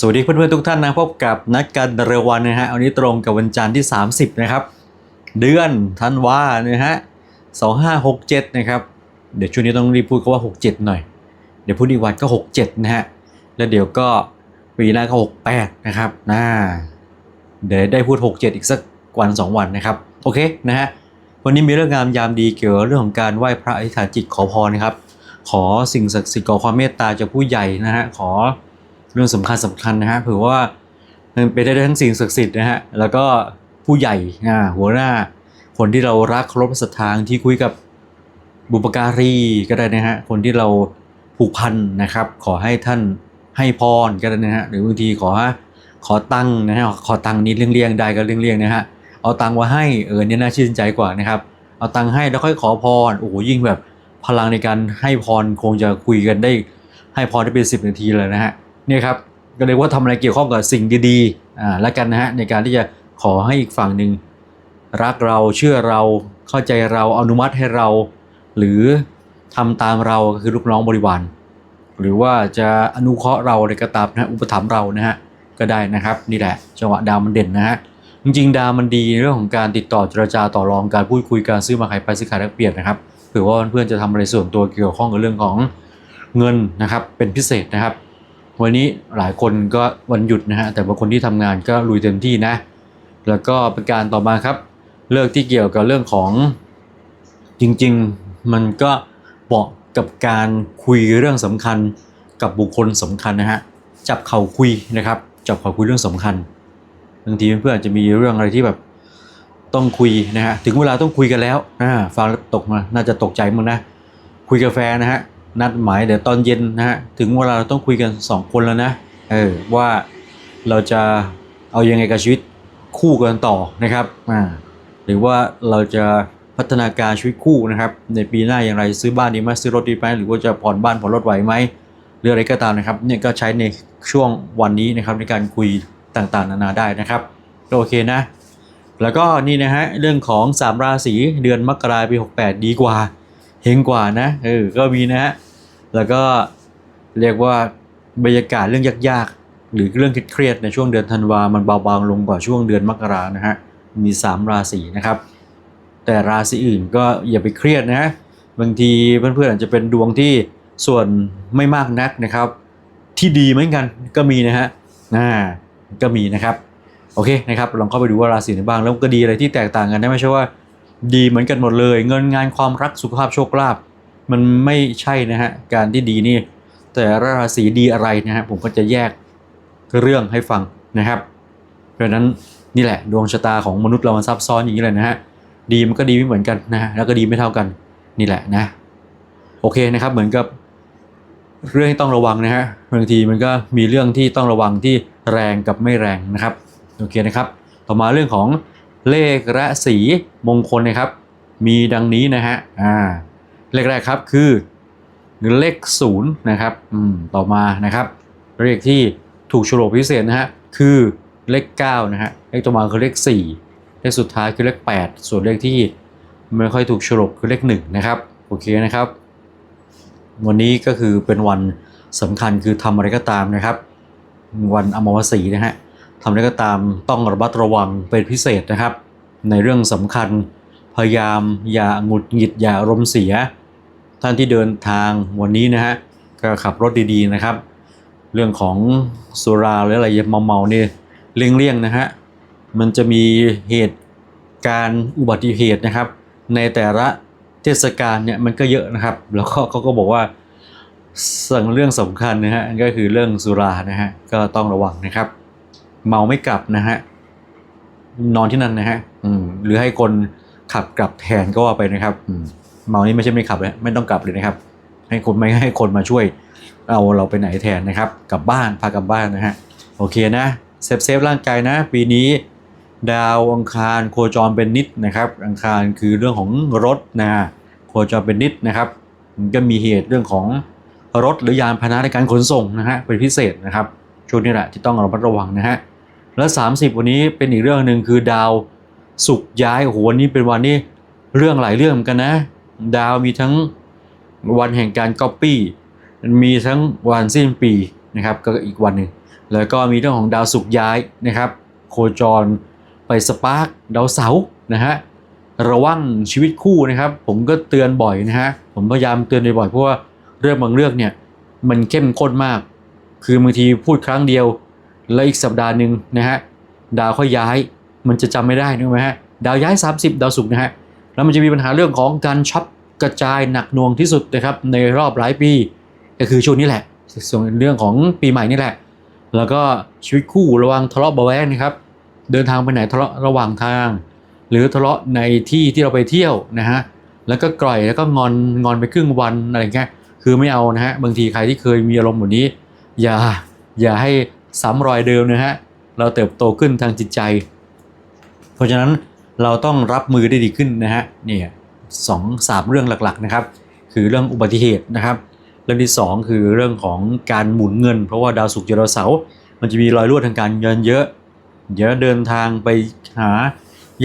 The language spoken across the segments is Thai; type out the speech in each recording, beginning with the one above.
สวัสดีเพื่อนๆทุกท่านนะพบกับนักการเรวันนะฮะวันนี้ตรงกับวันจันทร์ที่ 30 นะครับ เดือนธันวานะฮะ2567นะครับเดี๋ยวช่วงนี้ต้องรีบพูดคำว่า 67 หน่อย เดี๋ยวพูดอีกวันก็ 67 นะฮะแล้วเดี๋ยวก็ปีหน้าก็ 68 นะครับน่าเดี๋ยวได้พูด 67 อีกสักวัน 2 วันนะครับโอเคนะฮะวันนี้มีเรื่องงามยามดีเกี่ยวกับเรื่องของการไหว้พระอธิษฐานจิตขอพรนะครับ ขอสิ่งศักดิ์สิทธิ์ขอความเมตตาจากผู้ใหญ่นะฮะขอ รื่องสำคัญสำคัญนะฮะเผื่อว่ามันเป็นได้ทั้งสิ่งศักดิ์สิทธิ์นะฮะแล้วก็ผู้ใหญ่อ่าหัวหน้า คนที่เรารักเคารพศรัทธาที่คุยกับบุปการีก็ได้นะฮะคนที่เราผูกพันนะครับ ขอให้ท่านให้พรก็ได้นะฮะหรือบางทีขอขอตังนะฮะขอตังนี้เลี่ยงๆได้ก็เลี่ยงๆนะฮะเอาตังมาให้เออเนี่ยน่าชื่นใจกว่านะครับเอาตังให้แล้วค่อยขอพรโอ้โหยิ่งแบบพลังในการให้พรคงจะคุยกันได้ให้พรได้เป็นสิบนาทีเลยนะฮะ เนี่ยครับก็เรียกว่าทำอะไรเกี่ยวข้องกับสิ่งดีๆอ่าแล้วกันนะฮะในการที่จะขอให้อีกฝั่งหนึ่งรักเราเชื่อเราเข้าใจเราอนุมัติให้เรา หรือทำตามเราก็คือลูกน้องบริวารหรือว่าจะอนุเคราะห์เราในกระตามนะฮะอุปถัมภ์เรานะฮะก็ได้นะครับนี่แหละจังหวะดาวมันเด่นนะฮะจริงๆ ดาวมันดีเรื่องของการติดต่อเจรจาต่อรองการพูดคุยการซื้อมาขายไปซื้อขายแลกเปลี่ยนนะครับเผื่อว่าเพื่อนจะทำอะไรส่วนตัวเกี่ยวข้องกับเรื่องของเงินนะครับเป็นพิเศษนะครับ วันนี้หลายคนก็วันหยุดนะฮะแต่บางคนที่ทำงานก็ลุยเต็มที่นะ แล้วก็เป็นการต่อมาครับ เลิกที่เกี่ยวกับเรื่องของจริง ๆ มันก็เหมาะกับการคุยเรื่องสำคัญกับบุคคลสำคัญนะฮะจับเข่าคุยนะครับจับเข่าคุยเรื่องสำคัญบางทีเพื่อนๆจะมีเรื่องอะไรที่แบบต้องคุยนะฮะถึงเวลาต้องคุยกันแล้วอ่าฟังตกมาน่าจะตกใจมึงนะ คุยกาแฟนะฮะ นัดหมายเดี๋ยวตอนเย็นนะฮะถึงเวลาเราต้องคุยกันสองคนแล้วนะเออว่าเราจะเอายังไงกับชีวิตคู่กันต่อนะครับอ่าหรือว่าเราจะพัฒนาการชีวิตคู่นะครับ ในปีหน้าอย่างไรซื้อบ้านดีไหมซื้อรถดีไหมหรือว่าจะผ่อนบ้านผ่อนรถไหวไหมหรืออะไรก็ตามนะครับเนี่ยก็ใช้ในช่วงวันนี้นะครับในการคุยต่างๆ นานาได้นะครับก็โอเคนะ แล้วก็นี่นะฮะเรื่องของ 3 ราศีเดือนมกราปี 68 ดีกว่าเฮงกว่านะเออก็มีนะฮะ แล้วก็เรียกว่าบรรยากาศเรื่องยากๆ หรือเรื่องเครียดในช่วงเดือนธันวา มันเบาบางลงกว่าช่วงเดือนมกรานะฮะ มี 3 ราศีนะครับ แต่ราศีอื่นก็อย่าไปเครียดนะฮะบางทีเพื่อนๆอาจจะเป็นดวงที่ส่วนไม่มากนักนะครับ ที่ดีเหมือนกันก็มีนะฮะอ่าก็มีนะครับ โอเคนะครับลองเข้าไปดูว่าราศีไหนบ้างแล้วก็ดีอะไรที่แตกต่างกันนะไม่ใช่ว่า ดีเหมือนกันหมดเลย เงินงานความรักสุขภาพโชคลาภ มันไม่ใช่นะฮะการที่ดีนี่ แต่ราศีดีอะไรนะฮะผมก็จะแยกเรื่องให้ฟังนะครับเพราะฉะนั้นนี่แหละดวงชะตาของมนุษย์เรามันซับซ้อนอย่างนี้เลยนะฮะดีมันก็ดีไม่เหมือนกันนะฮะแล้วก็ดีไม่เท่ากันนี่แหละนะ โอเคนะครับเหมือนกับเรื่องที่ต้องระวังนะฮะบางทีมันก็มีเรื่องที่ต้องระวังที่แรงกับไม่แรงนะครับโอเคนะครับ ต่อมาเรื่องของเลขและสีมงคลนะครับ มีดังนี้นะฮะอ่า เลขแรกครับคือเลขศูนย์นะครับอืมต่อมานะครับเลขที่ถูกฉลกพิเศษนะฮะคือเลข9นะฮะเลขต่อมาคือเลข 4 เลขสุดท้ายคือเลข 8 ส่วนเลขที่ไม่ค่อยถูกฉลกคือเลข1นะครับโอเคนะครับ วันนี้ก็คือเป็นวันสำคัญคือทำอะไรก็ตามนะครับ วันอมวสีนะฮะทำอะไรก็ตามต้องระมัดระวังเป็นพิเศษนะครับ ในเรื่องสำคัญ พยายามอย่าหงุดหงิดอย่าอารมณ์เสีย ท่านที่เดินทางวันนี้นะฮะก็ขับรถดีๆนะครับ เรื่องของสุราหรืออะไรเมาๆเนี่ยเลี่ยงๆนะฮะมันจะมีเหตุการณ์อุบัติเหตุนะครับ ในแต่ละเทศกาลเนี่ยมันก็เยอะนะครับ แล้วก็เขาก็บอกว่าสั่งเรื่องสำคัญนะฮะก็คือเรื่องสุรานะฮะก็ต้องระวังนะครับ เมาไม่กลับนะฮะนอนที่นั่นนะฮะหรือให้คน ขับกลับแทนก็ว่าไปนะครับเมานี่ไม่ใช่ไม่ขับเลยไม่ต้องกลับเลยนะครับ ให้คนไม่ให้คนมาช่วยเอาเราไปไหนแทนนะครับกลับบ้านพากลับบ้านนะฮะโอเคนะเซฟเซฟร่างกายนะ ปีนี้ ดาวอังคารโคจรเป็นนิดนะครับ อังคารคือเรื่องของรถนะโคจรเป็นนิดนะครับก็มีเหตุเรื่องของรถหรือยานพาหนะในการขนส่งนะฮะเป็นพิเศษนะครับช่วงนี้แหละที่ต้องระมัดระวังนะฮะแล้ว30 วันนี้เป็นอีกเรื่องหนึ่งคือดาว สุกย้ายโอ้โหวันนี้เป็นวันนี้เรื่องหลายเรื่องกันนะ ดาวมีทั้งวันแห่งการก๊อปปี้มีทั้งวันสิ้นปีนะครับก็อีกวันหนึ่งแล้วก็มีเรื่องของดาวศุกย้ายนะครับ โคจรไปสปาร์กดาวเสาร์นะฮะระวังชีวิตคู่นะครับ ผมก็เตือนบ่อยนะฮะผมพยายามเตือนบ่อยเพราะว่าเรื่องบางเรื่องเนี่ยมันเข้มข้นมาก คือบางทีพูดครั้งเดียว แล้วอีกสัปดาห์หนึ่งนะฮะดาวค่อยย้าย มันจะจำไม่ได้นึกไหมฮะดาวย้าย 30 ดาวศุกร์นะฮะแล้วมันจะมีปัญหาเรื่องของการช็อปกระจายหนักหน่วงที่สุดนะครับในรอบหลายปี ก็คือช่วงนี้แหละส่วนเรื่องของปีใหม่นี่แหละ แล้วก็ชีวิตคู่ระวังทะเลาะเบาะแวงนะครับเดินทางไปไหนทะเลาะระหว่างทาง หรือทะเลาะในที่ที่เราไปเที่ยวนะฮะแล้วก็กร่อยแล้วก็งอนงอนไปครึ่งวันอะไรเงี้ยคือไม่เอานะฮะบางทีใครที่เคยมีอารมณ์แบบนี้ อย่าอย่าให้ซ้ำรอยเดิมนะฮะเราเติบโตขึ้นทางจิตใจ เพราะฉะนั้นเราต้องรับมือได้ดีขึ้นนะฮะเนี่ยสองสามเรื่องหลักๆนะครับ คือเรื่องอุบัติเหตุนะครับเรื่องที่ 2 คือเรื่องของการหมุนเงิน เพราะว่าดาวศุกร์เจอดาวเสาร์มันจะมีรอยรั่วทางการเงินเยอะเดี๋ยวเดินทางไปหา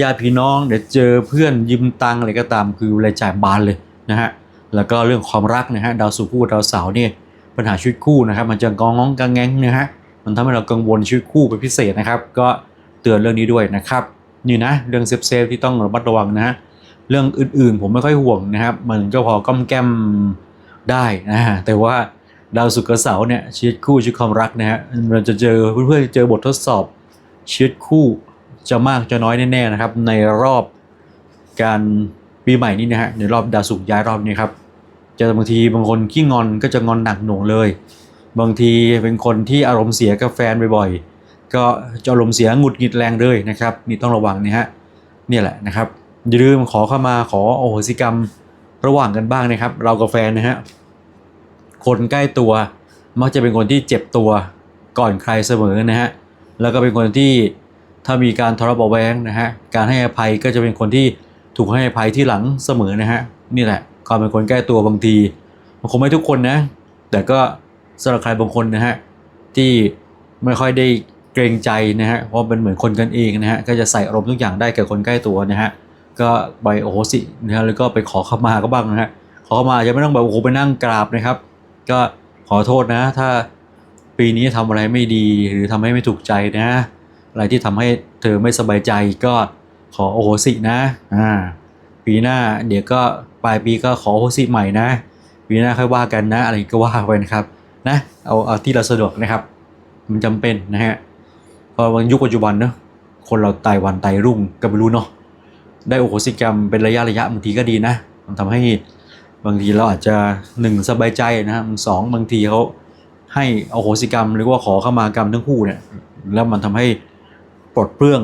ญาติพี่น้อง เดี๋ยวเจอเพื่อนยืมตังอะไรก็ตามคือรายจ่ายบานเลยนะฮะแล้วก็เรื่องความรักนะฮะดาวศุกร์คู่กับดาวเสาร์เนี่ยปัญหาชีวิตคู่นะครับ มันจะกองงองกังแงงนะฮะมันทำให้เรากังวลชีวิตคู่เป็นพิเศษนะครับ ก็เตือนเรื่องนี้ด้วยนะครับ นี่นะเรื่องเซฟเซฟที่ต้องระมัดระวังนะฮะเรื่องอื่นๆ ผมไม่ค่อยห่วงนะครับมันก็พอก้อมแก้มได้นะฮะแต่ว่าดาวศุกร์เสาร์เนี่ยชีวิตคู่ชีวิตความรักนะฮะเราจะเจอเพื่อนๆเจอบททดสอบชีวิตคู่จะมากจะน้อยแน่ๆนะครับ ในรอบการปีใหม่นี้นะฮะในรอบดาวศุกร์ย้ายรอบนี้ครับจะบางทีบางคนขี้งอนก็จะงอนหนักหน่วงเลย บางทีเป็นคนที่อารมณ์เสียกับแฟนบ่อยๆ ก็จะอารมณ์เสียหงุดหงิดแรงเลยนะครับนี่ต้องระวังนะฮะเนี่ยแหละนะครับอย่าลืมขอเข้ามาขอโอโหสิกรรมระหว่างกันบ้างนะครับ เรากับแฟนนะฮะคนใกล้ตัวมักจะเป็นคนที่เจ็บตัวก่อนใครเสมอนะฮะแล้วก็เป็นคนที่ถ้ามีการทะเลาะเบาะแวงนะฮะการให้อภัยก็จะเป็นคนที่ถูกให้อภัยที่หลังเสมอนะฮะนี่แหละความเป็นคนใกล้ตัวบางทีมันคงไม่ทุกคนนะ แต่ก็สำหรับใครบางคนนะฮะที่ไม่ค่อยได้ เกรงใจนะฮะเพราะเป็นเหมือนคนกันเองนะฮะก็จะใส่อารมณ์ทุกอย่างได้กับคนใกล้ตัวนะฮะก็ไปโอโหสินะฮะแล้วก็ไปขอขมาก็บ้างนะฮะขอขมาจะไม่ต้องแบบโอ้โหไปนั่งกราบนะครับ ก็ขอโทษนะ ถ้าปีนี้ทำอะไรไม่ดีหรือทำให้ไม่ถูกใจนะอะไรที่ทำให้เธอไม่สบายใจก็ขอโอโหสินะอ่าปีหน้าเดี๋ยวก็ปลายปีก็ขอโอโหสิใหม่นะปีหน้าค่อยว่ากันนะ อะไรก็ว่าไปนะครับนะเอาเอาที่เราสะดวกนะครับ มันจำเป็นนะฮะ พราะวันยุคปัจจุบันเนอะคนเราตายวันตายรุ่งก็ไม่รู้เนาะได้โอโหสิกรรมเป็นระยะระยะบางทีก็ดีนะ มันทำให้บางทีเราอาจจะหนึ่งสบายใจนะฮะสองบางทีเขาให้โอโหสิกรรมหรือว่าขอเข้ามากรรมทั้งคู่เนี่ยแล้วมันทำให้ปลดเปลื้อง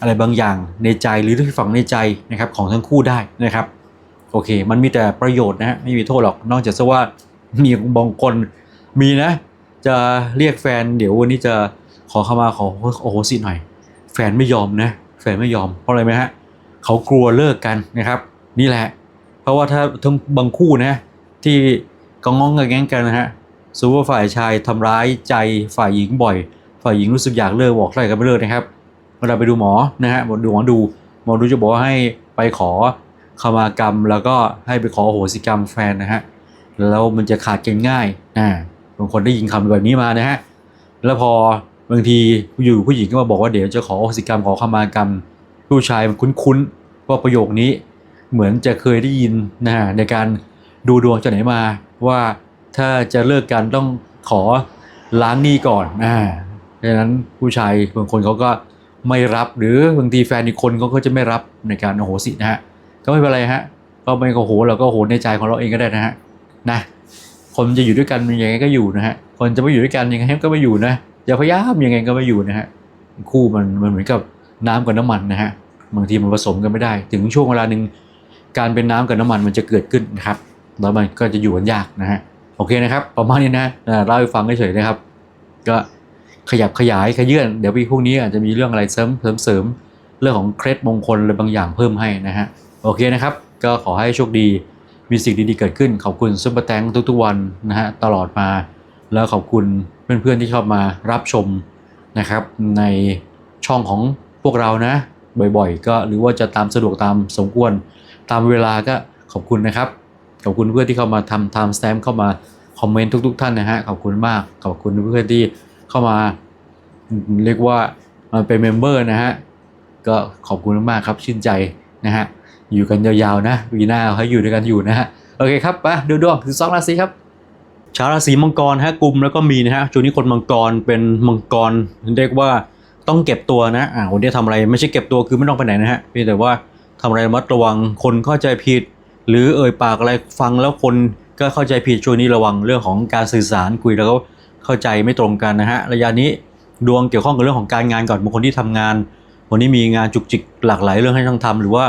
อะไรบางอย่างในใจหรือที่ฝังในใจนะครับของทั้งคู่ได้นะครับโอเค มันมีแต่ประโยชน์นะฮะไม่มีโทษหรอกนอกจากว่ามีบางคนมีนะ จะเรียกแฟนเดี๋ยววันนี้จะ ขอเข้ามาขอโอโหสิหน่อย แฟนไม่ยอมนะ แฟนไม่ยอม เพราะอะไรไหมฮะเขากลัวเลิกกันนะครับ นี่แหละ เพราะว่าถ้าทั้งบางคู่นะที่กองงองกันแง้งกันนะฮะสมมติว่าฝ่ายชายทำร้ายใจฝ่ายหญิงบ่อย ฝ่ายหญิงรู้สึกอยากเลิกบอกใครกันไม่เลิกนะครับเวลาไปดูหมอนะฮะดูหมอดูหมอดูจะบอกว่าให้ไปขอขมากรรม แล้วก็ให้ไปขอโหสิกรรมแฟนนะฮะแล้วมันจะขาดกันง่ายอ่าบางคนได้ยินคำแบบนี้มานะฮะแล้วพอ บางทีอยู่ผู้หญิงก็มาบอกว่าเดี๋ยวจะขอโหสิกรรมขอขมากรรม ผู้ชายมันคุ้นๆว่าประโยคนี้เหมือนจะเคยได้ยินนะฮะในการดูดวงจากไหนมาว่าถ้าจะเลิกกันต้องขอล้างหนี้ก่อนอ่าดังนั้นผู้ชายบางคนเขาก็ไม่รับหรือบางทีแฟนอีกคนเขาก็จะไม่รับในการโอโหสินะฮะก็ไม่เป็นไรฮะก็ไม่โอโหเราก็โอโหในใจของเราเองก็ได้นะฮะนะคนจะอยู่ด้วยกันยังไงก็อยู่นะฮะคนจะไม่อยู่ด้วยกันยังไงก็ไม่อยู่นะ อย่าพยายามยังไงก็ไม่อยู่นะฮะคู่มันมันเหมือนกับน้ำกับน้ำมันนะฮะบางทีมันผสมกันไม่ได้ ถึงช่วงเวลาหนึ่งการเป็นน้ำกับน้ำมันมันจะเกิดขึ้นนะครับแล้วมันก็จะอยู่กันยากนะฮะโอเคนะครับ ประมาณนี้นะเล่าให้ฟังเฉยๆนะครับ ก็ขยับขยายขยื่นเดี๋ยวพี่พรุ่งนี้อาจจะมีเรื่องอะไรเสริมเสริมเสริมเรื่องของเคล็ดมงคลอะไรบางอย่างเพิ่มให้นะฮะโอเคนะครับ ก็ขอให้โชคดีมีสิ่งดีๆเกิดขึ้นขอบคุณซุปเปอร์แตงทุกๆวันนะฮะตลอดมา แล้วขอบคุณเพื่อนๆที่เข้ามารับชมนะครับ ในช่องของพวกเรานะ บ่อยๆ ก็หรือว่าจะตามสะดวกตามสมควรตามเวลาก็ขอบคุณนะครับ ขอบคุณเพื่อนที่เข้ามาทำ time stamp เข้ามาคอมเมนต์ทุก ๆ ท่านนะฮะขอบคุณมากขอบคุณเพื่อนที่เข้ามาเรียกว่ามาเป็นเมมเบอร์นะฮะก็ขอบคุณมากครับชื่นใจนะฮะอยู่กันยาวๆนะวีหน้าเขาอยู่ด้วยกันอยู่นะฮะโอเคครับไปดูดวงคือสองราศีครับ ชาวราศีมังกรฮะกลุ่มแล้วก็มีนะฮะช่วงนี้คนมังกรเป็นมังกรเรียกว่าต้องเก็บตัวนะอ่าวันนี้ทำอะไรไม่ใช่เก็บตัวคือไม่ต้องไปไหนนะฮะเพียงแต่ว่าทำอะไรระมัดระวังคนเข้าใจผิด หรือเอ่ยปากอะไรฟังแล้วคนก็เข้าใจผิดช่วงนี้ระวังเรื่องของการสื่อสารคุยแล้วก็เข้าใจไม่ตรงกันนะฮะระยะนี้ดวงเกี่ยวข้องกับเรื่องของการงานก่อนบางคนที่ทำงาน วันนี้มีงานจุกจิกหลากหลายเรื่องให้ต้องทำหรือว่า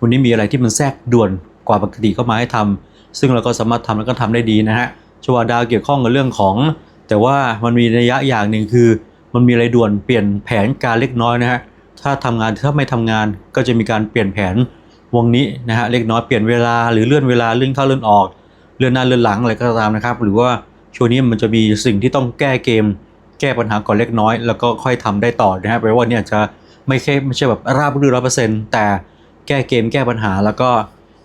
วันนี้มีอะไรที่มันแทรกด่วนกว่าปกติเข้ามาให้ทำซึ่งเราก็สามารถทำแล้วก็ทำได้ดีนะฮะ ชวาดาวเกี่ยวข้องกับเรื่องของ แต่ว่ามันมีระยะอย่างหนึ่งคือ มันมีอะไรด่วนเปลี่ยนแผนการเล็กน้อยนะฮะถ้าทำงานถ้าไม่ทำงานก็จะมีการเปลี่ยนแผนวงนี้นะฮะเล็กน้อยเปลี่ยนเวลาหรือเลื่อนเวลาเลื่อนเข้าเลื่อนออกเลื่อนหน้าเลื่อนหลังอะไรก็ตามนะครับ หรือว่าช่วงนี้มันจะมีสิ่งที่ต้องแก้เกม แก้ปัญหาก่อนเล็กน้อย แล้วก็ค่อยทำได้ต่อนะฮะแปลว่าเนี่ยจะไม่ใช่ไม่ใช่แบบราบรื่นร้อยเปอร์เซ็นต์แต่แก้เกมแก้ปัญหาแล้วก็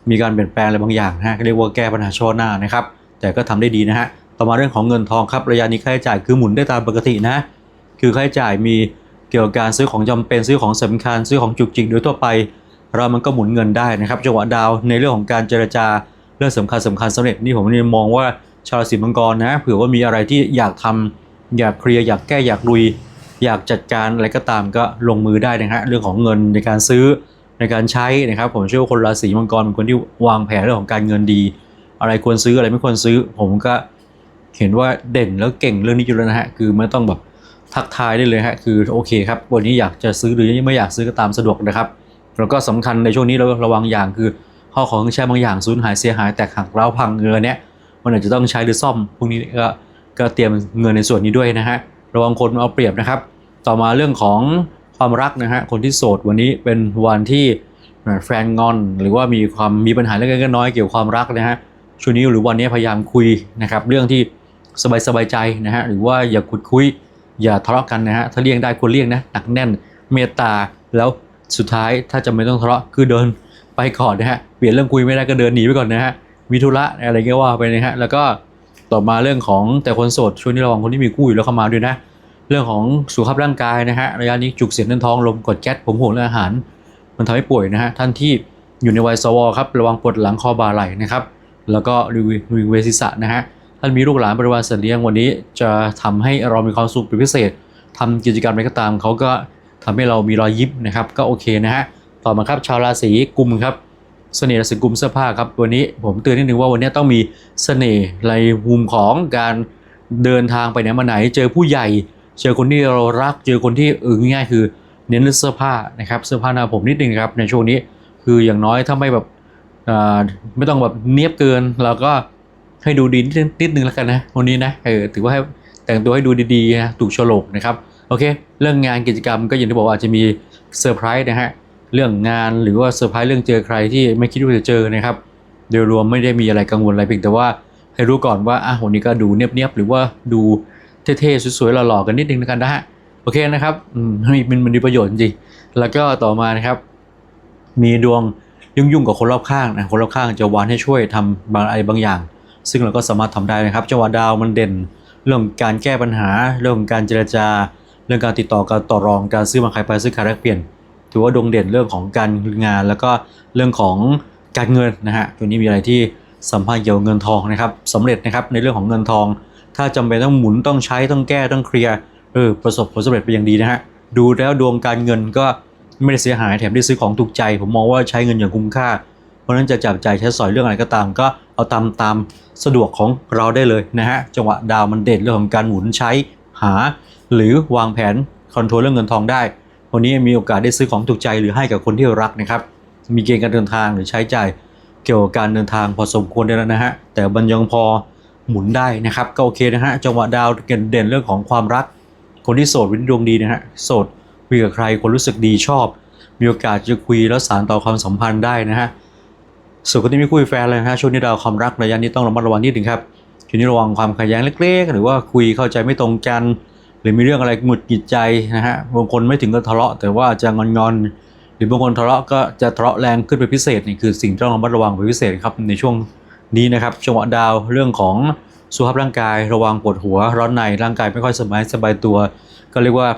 มีการเปลี่ยนแปลงอะไรบางอย่างนะฮะเรียกว่าแก้ปัญหาเฉพาะหน้านะครับ แต่ก็ทำได้ดีนะฮะ ต่อมาเรื่องของเงินทองครับ ระยะนี้ค่าใช้จ่ายคือหมุนได้ตามปกตินะ คือค่าใช้จ่ายมีเกี่ยวกับการซื้อของจำเป็นซื้อของสำคัญ ซื้อของจุกจิกโดยทั่วไป เรามันก็หมุนเงินได้นะครับ จังหวะดาวในเรื่องของการเจรจาเรื่องสำคัญสำคัญสำเร็จนี่ผมนี่มองว่าชาวราศีมังกรนะเผื่อว่ามีอะไรที่อยากทำอยากเคลียร์อยากแก้อยากลุย อยากจัดการอะไรก็ตามก็ลงมือได้นะฮะเรื่องของเงินในการซื้อในการใช้นะครับผมเชื่อว่าคนราศีมังกรเป็นคนที่วางแผนเรื่องของการเงินดี อะไรควรซื้ออะไรไม่ควรซื้อ ผมก็เห็นว่าเด่นแล้วเก่งเรื่องนี้อยู่แล้วนะฮะคือไม่ต้องแบบทักทายได้เลยฮะคือโอเคครับวันนี้อยากจะซื้อหรือไม่อยากซื้อก็ตามสะดวกนะครับแล้วก็สำคัญในช่วงนี้เราระวังอย่างคือข้าวของเครื่องใช้บางอย่างสูญหายเสียหายแตกหักร้าวพังเงินเนี้ยมันอาจจะต้องใช้หรือซ่อมพวกนี้ก็ก็เตรียมเงินในส่วนนี้ด้วยนะฮะระวังคนเอาเปรียบนะครับ ต่อมาเรื่องของความรักนะฮะคนที่โสดวันนี้เป็นวันที่แฟนงอน หรือว่ามีความมีปัญหาเล็กๆน้อยเกี่ยวกับความรักนะฮะ ช่วงนี้หรือวันนี้พยายามคุยนะครับเรื่องที่สบายๆใจนะฮะหรือว่าอย่าขุดคุยอย่าทะเลาะกันนะฮะถ้าเลี่ยงได้ควรเลี่ยงนะหนักแน่นเมตตาแล้วสุดท้ายถ้าจะไม่ต้องทะเลาะคือเดินไปก่อนนะฮะเปลี่ยนเรื่องคุยไม่ได้ก็เดินหนีไปก่อนนะฮะมีธุระอะไรก็ว่าไปนะฮะแล้วก็ต่อมาเรื่องของแต่คนโสดช่วงนี้ระวังคนที่มีคู่อยู่แล้วเข้ามาด้วยนะ เรื่องของสุขภาพร่างกายนะฮะระยะนี้จุกเสียดเนื้อท้องลมกดแก๊สผมห่วงเรื่องอาหาร มันทำให้ป่วยนะฮะท่านที่อยู่ในวัยสวครับระวังปวดหลังคอบ่าไหล่นะครับ แล้วก็รีวิวรีวิวเวศีรษะนะฮะท่านมีลูกหลานบริวารสัตว์เลี้ยงวันนี้จะทำให้เรามีความสุขเป็นพิเศษทำกิจกรรมอะไรก็ตามเขาก็ทำให้เรามีรอยยิ้มนะครับ ก็โอเคนะฮะต่อมาครับชาวราศีกุมครับเสน่ห์ราศีกุมเสื้อผ้าครับวันนี้ผมเตือนนิดนึงว่าวันนี้ต้องมีเสน่ห์ในมุมของการเดินทางไปไหนมาไหน เจอผู้ใหญ่ เจอคนที่เรารัก เจอคนที่เออง่ายคือเน้นเสื้อผ้านะครับเสื้อผ้าหน้าผมนิดนึงครับในช่วงนี้คืออย่างน้อยถ้าไม่แบบ ไม่ต้องแบบเนียบเกิน เราก็ให้ดูดีนิดนึงแล้วกันนะวันนี้นะเออถือว่าให้แต่งตัวให้ดูดีๆนะถูกโฉลกนะครับโอเค เรื่องงานกิจกรรมก็อย่างที่บอกว่าอาจจะมีเซอร์ไพรส์นะฮะเรื่องงานหรือว่าเซอร์ไพรส์เรื่องเจอใครที่ไม่คิดว่าจะเจอนะครับโดยรวมไม่ได้มีอะไรกังวลอะไรเพียงแต่ว่าให้รู้ก่อนว่าอะวันนี้ก็ดูเนียบๆหรือว่าดูเท่ๆสวยๆหล่อๆกันนิดนึงแล้วกันนะฮะโอเคนะครับอืมมันมันมีประโยชน์จริงแล้วก็ต่อมานะครับ มีดวง ยุ่งๆกับคนรอบข้างนะคนรอบข้างจะวานให้ช่วยทำบางอะไรบางอย่าง ซึ่งเราก็สามารถทำได้นะครับจังหวะดาวมันเด่น เรื่องการแก้ปัญหา เรื่องการเจรจา เรื่องการติดต่อการต่อรองการซื้อมาขายไปซื้อขายแลกเปลี่ยน ถือว่าดวงเด่นเรื่องของการงาน แล้วก็เรื่องของการเงินนะฮะตัวนี้มีอะไรที่สัมพันธ์เกี่ยวกับเงินทองนะครับสำเร็จนะครับในเรื่องของเงินทอง ถ้าจำเป็นต้องหมุนต้องใช้ต้องแก้ต้องเคลียร์เออประสบผลสำเร็จเป็นอย่างดีนะฮะดูแล้วดวงการเงินก็ ไม่ได้เสียหายแถมได้ซื้อของถูกใจ ผมมองว่าใช้เงินอย่างคุ้มค่า เพราะฉะนั้นจะจับใจใช้สอยเรื่องอะไรก็ตาม ก็เอาตามตามสะดวกของเราได้เลยนะฮะจังหวะดาวมันเด่นเรื่องของการหมุนใช้หา หรือวางแผนคอนโทรลเรื่องเงินทองได้วันนี้มีโอกาสได้ซื้อของถูกใจหรือให้กับคนที่รักนะครับ มีเกณฑ์การเดินทางหรือใช้จ่ายเกี่ยวกับการเดินทางพอสมควรได้แล้วนะฮะ แต่มันยังพอหมุนได้นะครับ ก็โอเคนะฮะ จังหวะดาวเด่นเรื่องของความรัก คนที่โสดวันนี้ดวงดีนะฮะ โสด คุยกับใครคนรู้สึกดีชอบ มีโอกาสจะคุยแล้วสานต่อความสัมพันธ์ได้นะฮะส่วนคนที่ไม่คุยแฟนเลยนะฮะช่วงนี้ดาวความรักระยะนี้ต้องระมัดระวังนิดนึงครับช่วงนี้ระวังความขัดแย้งเล็ก ๆ หรือว่าคุยเข้าใจไม่ตรงกัน หรือมีเรื่องอะไรหงุดหงิดใจนะฮะบางคนไม่ถึงกับทะเลาะ แต่ว่าจะงอนๆหรือบางคนทะเลาะก็จะทะเลาะแรงขึ้นไปนพิเศษนี่คือสิ่งที่ต้องระมัดระวังเป็นพิเศษครับในช่วงนี้นะครับจังหวะดาวเรื่องของสุขภาพร่างกาย ระวังปวดหัว ร้อนในร่างกายไม่ค่อยสบายสบายตัว ก็เรียกว่า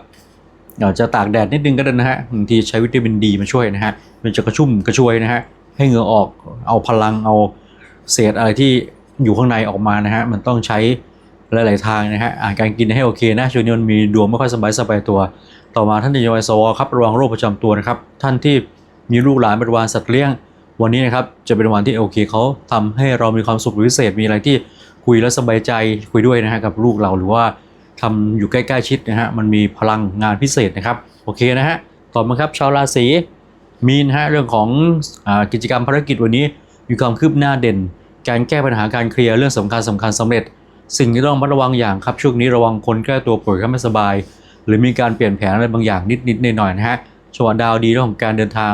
จจะตากแดดนิดนึงก็ได้นะฮะบางทีใช้วิตามินดีมาช่วยนะฮะมันจะกระชุ่มกระชวยนะฮะให้เหงื่อออกเอาพลังเอาเศษอะไรที่อยู่ข้างในออกมานะฮะมันต้องใช้หลาย ๆ ทางนะฮะาการกินให้โอเคนะช่วงนี้มันมีดวงไม่ค่อยสบายสบายตัว ต่อมาท่านที่อยสวครับระวังโรคประจำตัวนะครับท่านที่มีลูกหลานเป็นวานสัตว์เลี้ยง วันนี้นะครับจะเป็นวันที่โอเคเขาทำให้เรามีความสุขพิเศษมีอะไรที่คุยแล้วสบายใจคุยด้วยนะฮะกับลูกเราหรือว่า ทำอยู่ใกล้ๆชิดนะฮะมันมีพลังงานพิเศษนะครับโอเคนะฮะต่อมาครับชาวราศีมีนฮะเรื่องของอกิจกรรมภารกิจวันนี้มีความคืบหน้าเด่น การแก้ปัญหาการเคลียร์เรื่องสำคัญสำคัญสำเร็จ สิ่งที่ต้องระวังอย่างครับช่วงนี้ระวังคนแก้ตัวป่วยก็ไม่สบาย หรือมีการเปลี่ยนแผนอะไรบางอย่างนิดๆหน่อยๆนะฮะชวดาวดีเรื่องของการเดินทาง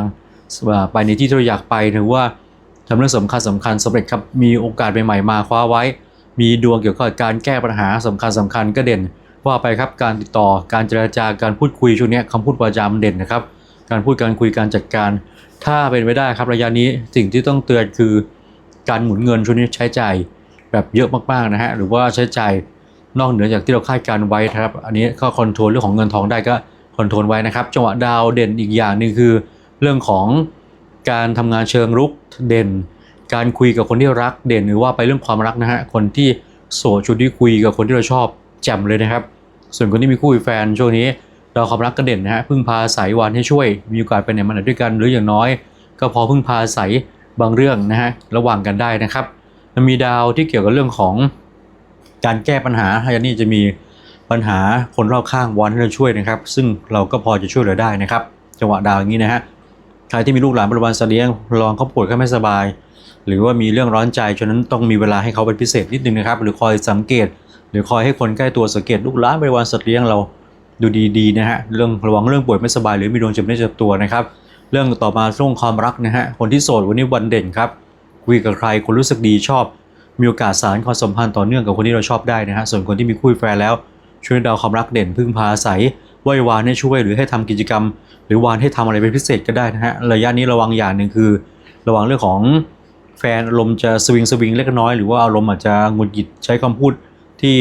ไปในที่ที่เราอยากไปหรือว่าทำเรื่องสำคัญสำคัญสำเร็จครับมีโอกาสใหม่ๆมาคว้าไว้ มีดวงเกี่ยวกับการแก้ปัญหาสำคัญสำคัญก็เด่น ว่าไปครับการติดต่อการเจรจาการพูดคุยช่วงนี้คำพูดประจำเด่นนะครับ การพูดการคุยการจัดการ ถ้าเป็นไปได้ครับระยะนี้สิ่งที่ต้องเตือนคือการหมุนเงินช่วงนี้ใช้จ่ายแบบเยอะมากๆนะฮะหรือว่าใช้จ่ายนอกเหนือจากที่เราคาดการไว้ครับ อันนี้ก็คอนโทรลเรื่องของเงินทองได้ก็คอนโทรลไว้นะครับ จังหวะดาวเด่นอีกอย่างหนึ่งคือ เรื่องของการทำงานเชิงรุกเด่น การคุยกับคนที่รักเด่นหรือว่าไปเรื่องความรักนะฮะคนที่โสดชุดที่คุยกับคนที่เราชอบแจ่มเลยนะครับ ส่วนคนที่มีคู่มีแฟนช่วงนี้เราความรักก็เด่นนะฮะพึ่งพาอาศัยวันให้ช่วย มีโอกาสไปไหนมาไหนด้วยกัน หรืออย่างน้อย ก็พอพึ่งพาอาศัยบางเรื่องนะฮะระหว่างกันได้นะครับมันมีดาวที่เกี่ยวกับเรื่องของการแก้ปัญหาฮายานี่จะมีปัญหาคนรอบข้างวันให้เราช่วยนะครับ ซึ่งเราก็พอจะช่วยเหลือได้นะครับ จังหวะดาวอย่างนี้นะฮะใครที่มีลูกหลานบริวารเสลียงระวังเขาป่วยเขาไม่สบาย หรือว่ามีเรื่องร้อนใจฉะนั้นต้องมีเวลาให้เขาเป็นพิเศษนิดนึงนะครับ หรือคอยสังเกต หรือคอยให้คนใกล้ตัวสังเกตลูกหลานบริวารสัตว์เลี้ยงเราดูดีๆนะฮะเรื่องระวังเรื่องป่วยไม่สบายหรือมีดวงเจ็บไม่เจ็บตัวนะครับ เรื่องต่อมาช่วงความรักนะฮะคนที่โสดวันนี้วันเด่นครับคุยกับใครคนรู้สึกดีชอบ มีโอกาสสารความสัมพันธ์ต่อเนื่องกับคนที่เราชอบได้นะฮะส่วนคนที่มีคู่แฟนแล้ว ช่วยดาวความรักเด่นพึ่งพาอาศัยไหววานให้ช่วยหรือให้ทำกิจกรรม หรือวานให้ทำอะไรเป็นพิเศษก็ได้นะฮะระยะนี้ระวังอย่างหนึ่งคือ ระวังเรื่องของ แฟนอารมณ์จะสวิงสวิงเล็กน้อยหรือว่าอารมณ์อาจจะหงุดหงิดใช้คำพูดที่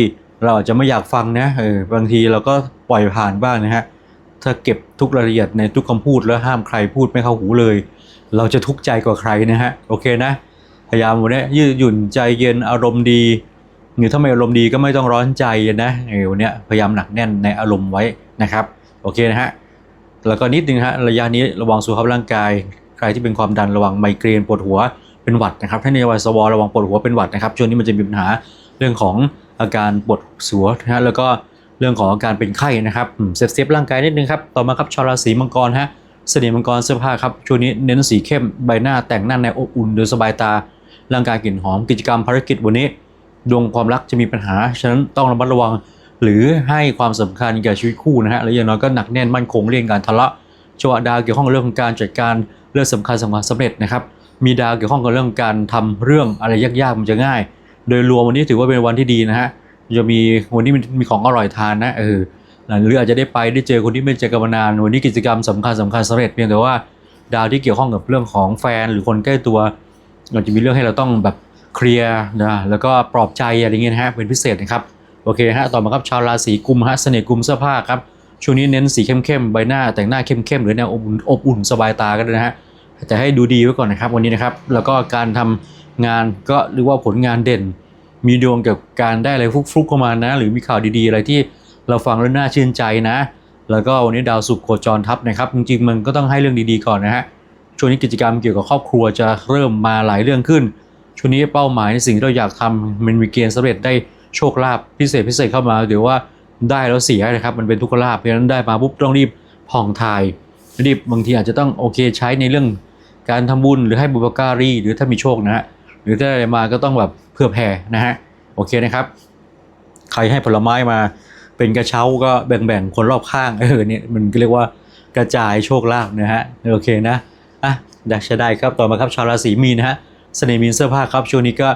เราอาจจะไม่อยากฟังนะเออบางทีเราก็ปล่อยผ่านบ้างนะฮะถ้าเก็บทุกรายละเอียดในทุกคำพูดแล้วห้ามใครพูดไม่เข้าหูเลย เราจะทุกข์ใจกว่าใครนะฮะโอเคนะพยายามวันนี้ยืดหยุ่นใจเย็นอารมณ์ดีหรือถ้าไม่อารมณ์ดีก็ไม่ต้องร้อนใจนะเออวันเนี้ยพยายามหนักแน่นในอารมณ์ไว้นะครับโอเคนะฮะแล้วก็นิดนึงฮะระยะนี้ระวังสุขภาพร่างกาย ใครที่เป็นความดันระวังไมเกรนปวดหัว เป็นหวัดนะครับถ้าในวัยสวระวังปวดหัวเป็นหวัดนะครับช่วงนี้มันจะมีปัญหาเรื่องของอาการปวดหัวนะฮะแล้วก็เรื่องของอาการเป็นไข้นะครับเซฟเซฟร่างกายนิดนึงครับต่อมาครับชาวราศีมังกรฮะเสน่ห์มังกรเสื้อผ้าครับช่วงนี้เน้นสีเข้มใบหน้าแต่งหน้าแนอบอุ่นโดยสบายตาร่างกายกลิ่นหอมกิจกรรมภารกิจวันนี้ดวงความรักจะมีปัญหา ฉะนั้นต้องระมัดระวัง หรือให้ความสำคัญแก่ชีวิตคู่นะฮะและอย่างน้อยก็หนักแน่นมั่นคงเรื่องการทะเลาะจังหวดาวเกี่ยวข้องกับเรื่องของการจัดการเรื่องสำคัญสำคัญสำเร็จนะครับ มีดาวเกี่ยวข้องกับเรื่องการทำเรื่องอะไรยากๆมันจะง่าย โดยรวมวันนี้ถือว่าเป็นวันที่ดีนะฮะจะมีวันนี้มีของอร่อยทานนะเออหรืออาจจะได้ไปได้เจอคนที่ไม่เจอกันมานานวันนี้กิจกรรมสำคัญสำคัญสำเร็จเพียงแต่ว่าดาวที่เกี่ยวข้องกับเรื่องของแฟนหรือคนใกล้ตัวอาจะมีเรื่องให้เราต้องแบบเคลียร์นะแล้วก็ปลอบใจอะไรเงี้ยนะฮะเป็นพิเศษนะครับโอเคฮะต่อมาครับชาวราศีกุมฮะเสน่ห์กุมเสื้อผ้าครับช่วงนี้เน้นสีเข้มๆใบหน้าแต่งหน้าเข้มๆหรือแนวอบอุ่นอบอุ่นสบายตาก็ได้นะฮะ แต่ให้ดูดีไว้ก่อนนะครับ วันนี้นะครับ แล้วก็การทำงานก็หรือว่าผลงานเด่น มีดวงเกี่ยวกับการได้อะไรฟุกๆเข้ามานะ หรือมีข่าวดีๆ อะไรที่เราฟังแล้วน่าชื่นใจนะ แล้วก็วันนี้ดาวศุกร์โคจรทับนะครับ จริงๆมันก็ต้องให้เรื่องดีๆก่อนนะฮะช่วงนี้กิจกรรมเกี่ยวกับครอบครัวจะเริ่มมาหลายเรื่องขึ้นช่วงนี้เป้าหมายในสิ่งที่เราอยากทำมันมีเกณฑ์สำเร็จได้โชคลาภพิเศษพิเศษเข้ามาเดี๋ยวว่าได้แล้วเสียนะครับมันเป็นทุกขลาภเพราะฉะนั้นได้มาปุ๊บต้องรีบผ่องทายรีบบางทีอาจจะต้องโอเคใช้ในเรื่อง การทำบุญหรือให้บุปการีหรือถ้ามีโชคนะฮะหรือถ้าอะไรมาก็ต้องแบบเพื่อแผ่นะฮะโอเคนะครับ ใครให้ผลไม้มาเป็นกระเช้าก็แบ่งๆคนรอบข้างเออเนี่ยมันก็เรียกว่ากระจายโชคลาภนะฮะโอเคนะอะดักชได้ครับต่อมาครับชาวราศีมีนนะฮะเสน่ห์มีนเสื้อผ้าครับช่วงนี้ก็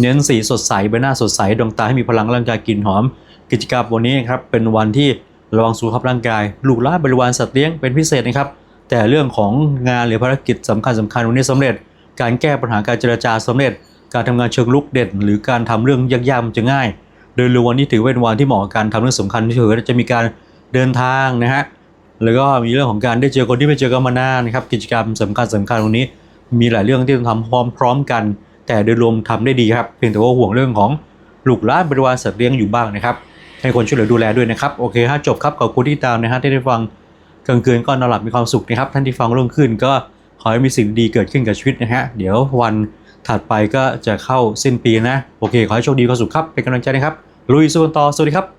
เน้นสีสดใสใบหน้าสดใสดวงตาให้มีพลังร่างกายกลิ่นหอม กิจกรรมวันนี้ครับเป็นวันที่ระวังสุขภาพร่างกายลูกหลานบริวารสัตว์เลี้ยงเป็นพิเศษนะครับ แต่เรื่องของงานหรือภารกิจสำคัญสำคัญวันนี้สำเร็จ การแก้ปัญหาการเจรจาสำเร็จ การทำงานเชิงลุกเด่น หรือการทำเรื่องยากๆมันจะง่าย โดยรวมวันนี้ถือเป็นวันที่เหมาะกับการทำเรื่องสำคัญที่ถือว่าจะมีการเดินทางนะฮะแล้วก็มีเรื่องของการได้เจอคนที่ไม่เจอกันมานานนะครับกิจกรรมสำคัญสำคัญตรงนี้ มีหลายเรื่องที่ต้องทำพร้อมๆกัน แต่โดยรวมทำได้ดีครับเพียงแต่ว่าห่วงเรื่องของลูกหลานบริวารสัตว์เลี้ยงอยู่บ้างนะครับให้คนช่วยเหลือดูแลด้วยนะครับโอเคฮะจบครับขอบคุณที่ตามนะฮะที่ได้ฟัง กลางคืนก็นอนหลับมีความสุขนะครับ ท่านที่ฟังรุ่งขึ้นก็ขอให้มีสิ่งดีเกิดขึ้นกับชีวิตนะฮะ เดี๋ยววันถัดไปก็จะเข้าสิ้นปีนะ โอเค ขอให้โชคดีความสุขครับ เป็นกำลังใจนะครับ ลุยสู้กันต่อ สวัสดีครับ